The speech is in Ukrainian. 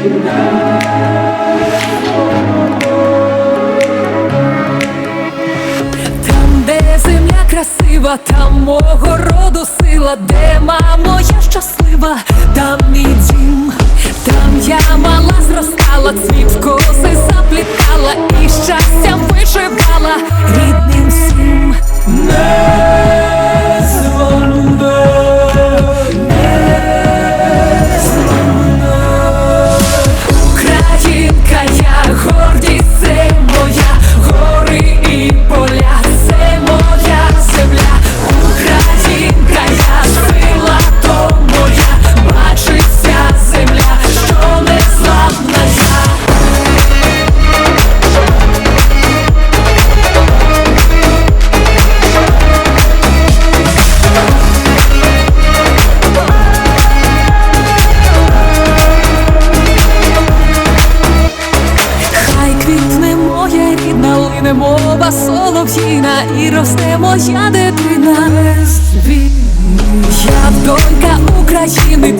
Там, де земля красива, там мого роду сила. мова солов'їна і росте моя дитина. Я донька України.